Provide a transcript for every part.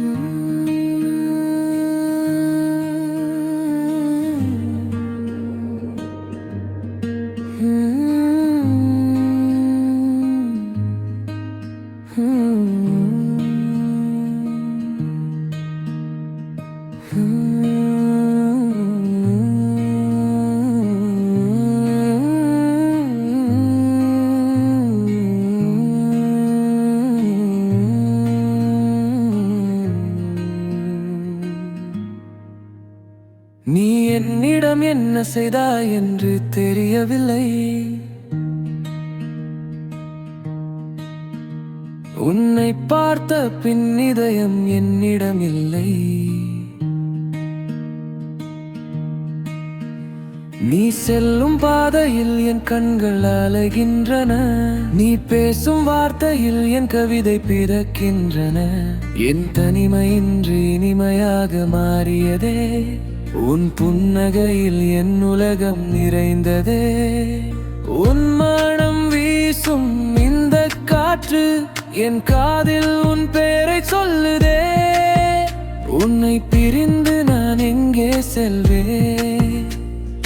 நீ என்னிடம் என்ன செய்தா என்று தெரியவில்லை. உன்னை பார்த்த பின் இதயம் என்னிடம் இல்லை. நீ செல்லும் பாதையில் என் கண்கள் அலைகின்றன. நீ பேசும் வார்த்தையில் என் கவிதை பிறக்கின்றன. என் தனிமை இன்று இனிமையாக மாறியதே. உன் புன்னகையில் என் உலகம் நிறைந்ததே. உன் மனம் வீசும் இந்த காற்று என் காதில் உன் பெயரை சொல்லுதே. உன்னை பிரிந்து நான் எங்கே செல்வேன்?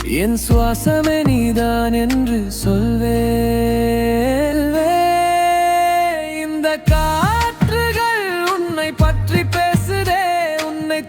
என் சுவாசமே நீதான் என்று சொல்வேன் இந்த காற்றுகள் உன்னை பற்றி பேசுதே உன்னை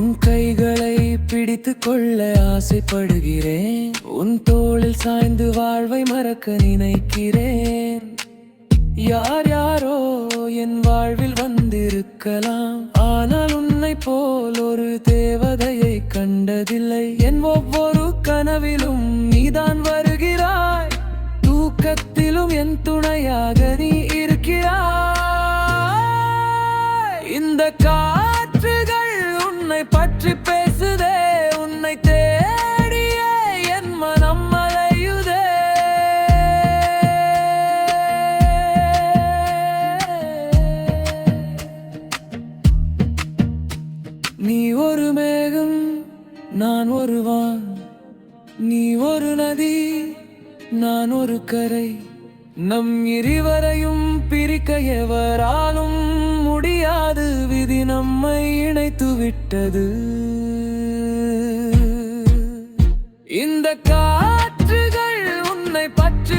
உன் கைகளை பிடித்து கொள்ள ஆசைப்படுகிறேன். உன் தோளில் சாய்ந்து வாழ்வை மறக்க நினைக்கிறேன். யார் யாரோ என் வாழ்வில் வந்திருக்கலாம். ஆனால் உன்னை போல் ஒரு தேவதையை கண்டதில்லை. என் ஒவ்வொரு கனவிலும் நீதான் வருகிறாய். தூக்கத்திலும் என் துணையாக நீ இருக்கிறாய். இந்த கா பற்றி பேசுதே உன்னை தேடிய என் மனம் அலையுதே. நீ ஒரு மேகம் நான் ஒரு வான். நீ ஒரு நதி நான் ஒரு கரை. நம் இருவரையும் பிரிக்க எவராலும் முடியாது. நம்மை இணைத்து விட்டது. இந்த காற்றுகள் உன்னை பற்றி